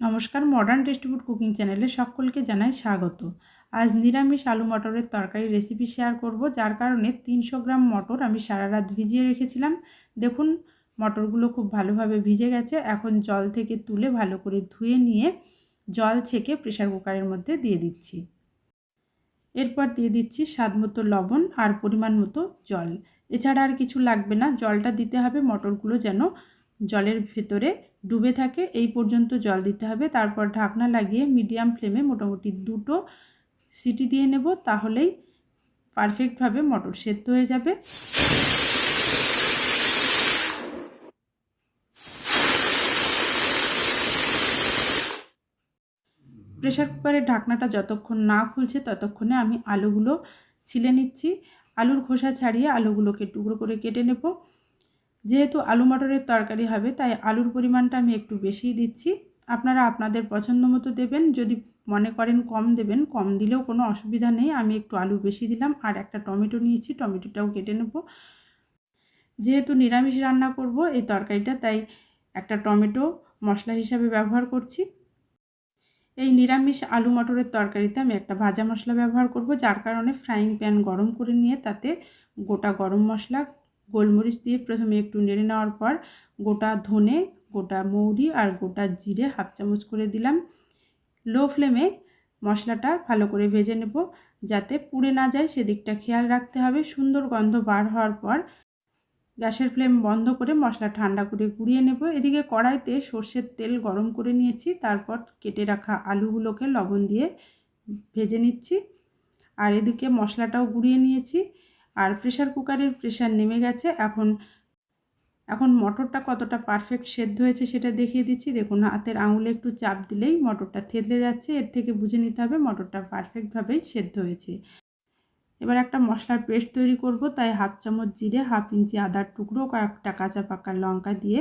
নমস্কার modern টেস্টিফুড cooking চ্যানেলে সকলকে জানাই স্বাগত। আজ নিরামিষ আলু মটরের তরকারি রেসিপি শেয়ার করব, যার কারণে তিনশো গ্রাম মটর আমি সারা রাত ভিজিয়ে রেখেছিলাম। দেখুন, মটরগুলো খুব ভালোভাবে ভিজে গেছে। এখন জল থেকে তুলে ভালো করে ধুয়ে নিয়ে জল ছেঁকে প্রেশার কুকারের মধ্যে দিয়ে দিচ্ছি। এরপর দিয়ে দিচ্ছি স্বাদ মতো লবণ আর পরিমাণ মতো জল। এছাড়া আর কিছু লাগবে না। জলটা দিতে হবে মটরগুলো যেন জলের ভেতরে ডুবে থাকে, এই পর্যন্ত জল দিতে হবে। তারপর ঢাকনা লাগিয়ে মিডিয়াম ফ্লেমে মোটামুটি দুটো সিটি দিয়ে নেব, তাহলেই পারফেক্টভাবে মটর সেদ্ধ হয়ে যাবে। প্রেশার কুকারের ঢাকনাটা যতক্ষণ না খুলছে, ততক্ষণে আমি আলুগুলো ছিলে নিচ্ছি। আলুর খোসা ছাড়িয়ে আলুগুলোকে টুকরো করে কেটে নেব। যেহেতু আলু মটরের তরকারি হবে, তাই আলুর পরিমাণটা আমি একটু বেশিই দিচ্ছি। আপনারা আপনাদের পছন্দ মতো দেবেন, যদি মনে করেন কম দেবেন, কম দিলেও কোনো অসুবিধা নেই। আমি একটু আলু বেশি দিলাম, আর একটা টমেটো নিয়েছি, টমেটোটাও কেটে নেব। যেহেতু নিরামিষ রান্না করব এই তরকারিটা, তাই একটা টমেটো মশলা হিসাবে ব্যবহার করছি। এই নিরামিষ আলু মটরের তরকারিতে আমি একটা ভাজা মশলা ব্যবহার করব, যার কারণে ফ্রাইং প্যান গরম করে নিয়ে তাতে গোটা গরম মশলা গোলমরিচ দিয়ে প্রথমে একটু নেড়ে নেওয়ার পর গোটা ধনে, গোটা মৌরি আর গোটা জিরে হাফ চামচ করে দিলাম। লো ফ্লেমে মশলাটা ভালো করে ভেজে নেব যাতে পুড়ে না যায়, সেদিকটা খেয়াল রাখতে হবে। সুন্দর গন্ধ বার হওয়ার পর গ্যাসের ফ্লেম বন্ধ করে মশলা ঠান্ডা করে গুঁড়িয়ে নেব। এদিকে কড়াইতে সর্ষের তেল গরম করে নিয়েছি, তারপর কেটে রাখা আলুগুলোকে লবণ দিয়ে ভেজে নিচ্ছি। আর এদিকে মশলাটাও গুঁড়িয়ে নিয়েছি। আর প্রেশার কুকারের প্রেশার নেমে গেছে। এখন এখন মটরটা কতটা পারফেক্ট সেদ্ধ হয়েছে সেটা দেখিয়ে দিচ্ছি। দেখুন, হাতের আঙুলে একটু চাপ দিলেই মটরটা থেতলে যাচ্ছে। এর থেকে বুঝে নিতে হবে মটরটা পারফেক্টভাবেই সেদ্ধ হয়েছে। এবার একটা মশলার পেস্ট তৈরি করব। তাই হাফ চামচ জিরে, হাফ ইঞ্চি আদার টুকরো, কয়েকটা কাঁচা পাকা লঙ্কা দিয়ে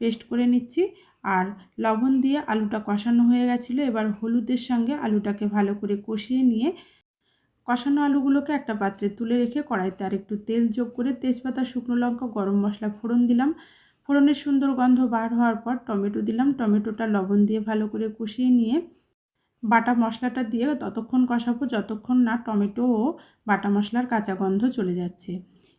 পেস্ট করে নিচ্ছি। আর লবণ দিয়ে আলুটা কষানো হয়ে গেছিল। এবার হলুদের সঙ্গে আলুটাকে ভালো করে কষিয়ে নিয়ে কষানো আলুগুলোকে একটা পাত্রে তুলে রেখে কড়াইতে আর একটু তেল যোগ করে তেজপাতা, শুকনো লঙ্কা, গরম মশলা, ফোড়ন দিলাম। ফোড়নের সুন্দর গন্ধ বার হওয়ার পর টমেটো দিলাম। টমেটোটা লবণ দিয়ে ভালো করে কষিয়ে নিয়ে বাটা মশলাটা দিয়ে ততক্ষণ কষাবো যতক্ষণ না টমেটো ও বাটা মশলার কাঁচা গন্ধ চলে যাচ্ছে।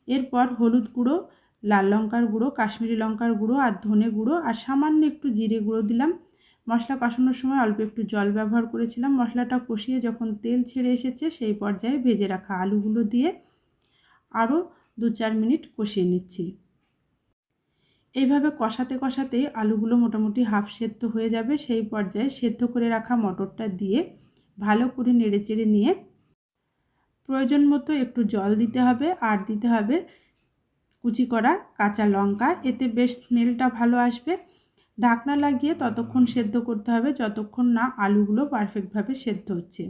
এরপর হলুদ গুঁড়ো, লাল লঙ্কার গুঁড়ো, কাশ্মীরি লঙ্কার গুঁড়ো আর ধনে গুঁড়ো আর সামান্য একটু জিরে গুঁড়ো দিলাম। মশলা কষানোর সময় অল্প একটু জল ব্যবহার করেছিলাম। মশলাটা কষিয়ে যখন তেল ছেড়ে এসেছে, সেই পর্যায়ে ভেজে রাখা আলুগুলো দিয়ে আরও দু চার মিনিট কষিয়ে নিচ্ছি। এইভাবে কষাতে কষাতেই আলুগুলো মোটামুটি হাফ সেদ্ধ হয়ে যাবে। সেই পর্যায়ে সেদ্ধ করে রাখা মটরটা দিয়ে ভালো করে নেড়ে চেড়ে নিয়ে প্রয়োজন মতো একটু জল দিতে হবে। আর দিতে হবে কুচি করা কাঁচা লঙ্কা। এতে বেশ স্মেলটা ভালো আসবে। ঢাকনা লাগিয়ে ততক্ষণ সেদ্ধ করতে হবে। যতক্ষণ না আলুগুলো পারফেক্টভাবে সেদ্ধ হচ্ছে।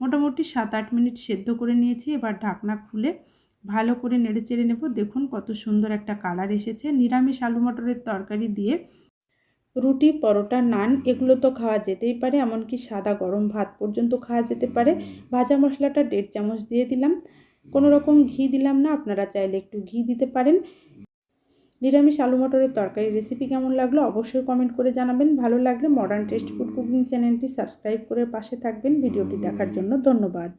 মোটামুটি সাত আট মিনিট সেদ্ধ করে নিয়েছি। এবার ঢাকনা খুলে ভালো করে নেড়ে চেড়ে নেব। দেখুন কত সুন্দর একটা কালার এসেছে। নিরামিষ আলু মটরের তরকারি দিয়ে রুটি, পরোটা, নান, এগুলো তো খাওয়া যেতেই পারে, এমনকি সাদা গরম ভাত পর্যন্ত খাওয়া যেতে পারে। ভাজা মশলাটা দেড় চামচ দিয়ে দিলাম। কোনো রকম ঘি দিলাম না। আপনারা চাইলে একটু ঘি দিতে পারেন। নিরামিষ আলু মটরের তরকারি রেসিপি কেমন লাগল অবশ্যই কমেন্ট করে জানাবেন। ভালো লাগলে মডার্ন টেস্ট ফুড কুকিং চ্যানেলটি সাবস্ক্রাইব করে পাশে থাকবেন। ভিডিওটি দেখার জন্য ধন্যবাদ।